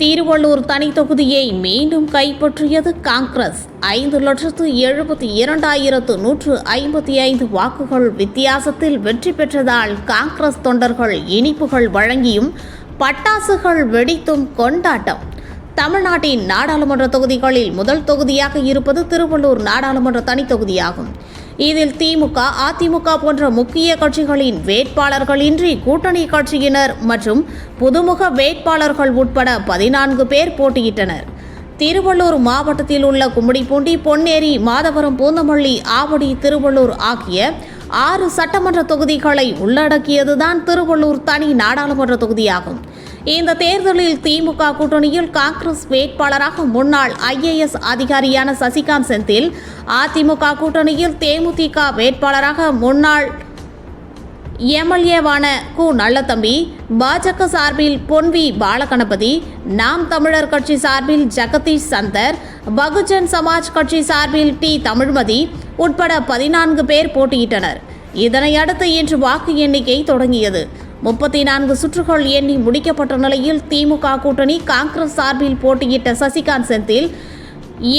திருவள்ளூர் தனி தொகுதியை மீண்டும் கைப்பற்றியது காங்கிரஸ். ஐந்து லட்சத்து எழுபத்தி இரண்டாயிரத்து நூற்று ஐம்பத்தி ஐந்து வாக்குகள் வித்தியாசத்தில் வெற்றி பெற்றதால் காங்கிரஸ் தொண்டர்கள் இனிப்புகள் வழங்கியும் பட்டாசுகள் வெடித்தும் கொண்டாட்டம். தமிழ்நாட்டின் நாடாளுமன்ற தொகுதிகளில் முதல் தொகுதியாக இருப்பது திருவள்ளூர் நாடாளுமன்ற தனி தொகுதியாகும். இதில் திமுக அதிமுக போன்ற முக்கிய கட்சிகளின் வேட்பாளர்களின்றி கூட்டணி கட்சியினர் மற்றும் புதுமுக வேட்பாளர்கள் உட்பட பதினான்கு பேர் போட்டியிட்டனர். திருவள்ளூர் மாவட்டத்தில் உள்ள கும்மிடிப்பூண்டி பொன்னேரி மாதவரம் பூந்தமல்லி ஆவடி திருவள்ளூர் ஆகிய ஆறு சட்டமன்ற தொகுதிகளை உள்ளடக்கியதுதான் திருவள்ளூர் தனி நாடாளுமன்ற தொகுதியாகும். இந்த தேர்தலில் திமுக கூட்டணியில் காங்கிரஸ் வேட்பாளராக முன்னாள் ஐஏஎஸ் அதிகாரியான சசிகாந்த் செந்தில் அதிமுக கூட்டணியில் தேமுதிக வேட்பாளராக முன்னாள் எம்எல்ஏவான கு. நல்லத்தம்பி பாஜக சார்பில் பொன்வி பாலகணபதி நாம் தமிழர் கட்சி சார்பில் ஜெகதீஷ் சந்தர் பகுஜன் சமாஜ் கட்சி சார்பில் டி. தமிழ்மதி உட்பட பதினான்கு பேர் போட்டியிட்டனர். இதனையடுத்து இன்று வாக்கு எண்ணிக்கை தொடங்கியது. முப்பத்தி நான்கு சுற்றுகள் எண்ணி முடிக்கப்பட்ட நிலையில் திமுக கூட்டணி காங்கிரஸ் சார்பில் போட்டியிட்ட சசிகாந்த் செந்தில்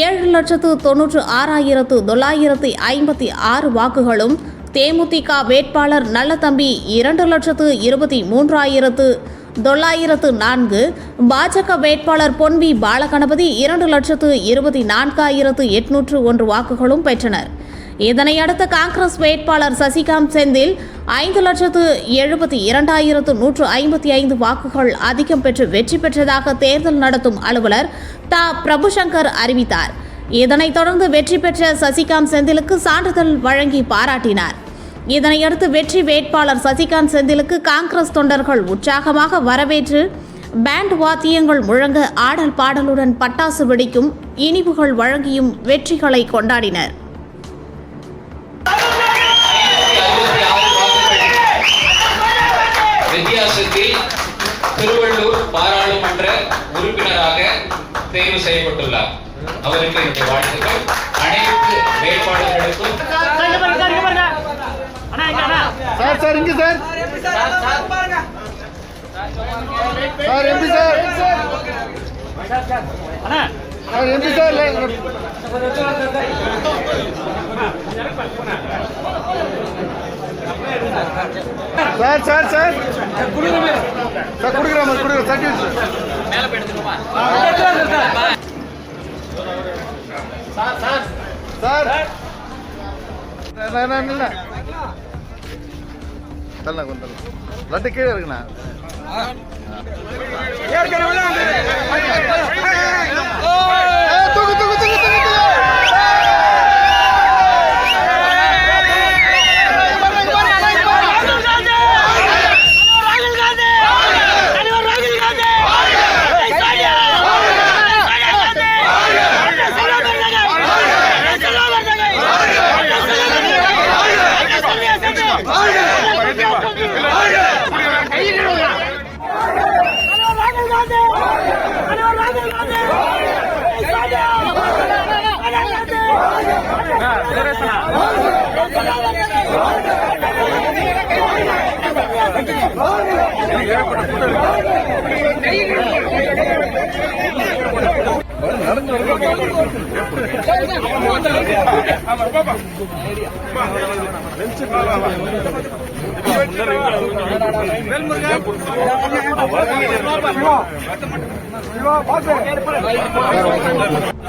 ஏழு லட்சத்து தொன்னூற்று ஆறாயிரத்து தொள்ளாயிரத்து ஐம்பத்தி ஆறு வாக்குகளும் தேமுதிக வேட்பாளர் நல்லதம்பி இரண்டு லட்சத்து இருபத்தி மூன்றாயிரத்து தொள்ளாயிரத்து நான்கு பாஜக வேட்பாளர் பொன்வி பாலகணபதி இரண்டு லட்சத்து இருபத்தி நான்காயிரத்து எட்நூற்று ஒன்று வாக்குகளும் பெற்றனர். இதனையடுத்து காங்கிரஸ் வேட்பாளர் சசிகாந்த் செந்தில் ஐந்து லட்சத்து எழுபத்தி இரண்டாயிரத்து நூற்று ஐம்பத்தி ஐந்து வாக்குகள் அதிகம் பெற்று வெற்றி பெற்றதாக தேர்தல் நடத்தும் அலுவலர் தா. பிரபுசங்கர் அறிவித்தார். இதனைத் தொடர்ந்து வெற்றி பெற்ற சசிகாந்த் செந்திலுக்கு சான்றிதழ் வழங்கி பாராட்டினார். இதனையடுத்து வெற்றி வேட்பாளர் சசிகாந்த் செந்திலுக்கு காங்கிரஸ் தொண்டர்கள் உற்சாகமாக வரவேற்று பேண்ட் வாத்தியங்கள் முழங்க ஆடல் பாடலுடன் பட்டாசு வெடிக்கும் இனிப்புகள் வழங்கியும் வெற்றிகளை கொண்டாடினர். வித்தியாசத்தில் திருவள்ளூர் பாராளுமன்ற உறுப்பினராக தேர்வு செய்யப்பட்டுள்ளார். அவருக்கு என்னுடைய வாழ்த்துக்கள். அனைத்து வேட்பாளர்களுக்கும் பாருங்க சார், இங்க. சார் சார் இங்க சார். Sir MP sir. அண்ணா. Sir sir sir sir sir sir கொடுக்குற மாதிரி கொடுக்குற சர்டிஃபிகேட் சார் இல்லை இல்லை தரல கொஞ்சம் லட்டு கீழே இருக்குண்ணா ஏய், நடந்து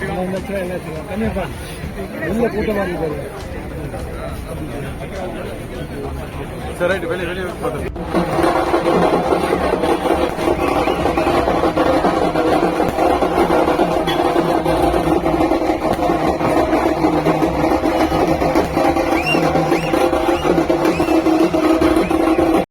காந்தி! சார் ரைட் வெளியே வெளியே பார்த்துருக்கேன்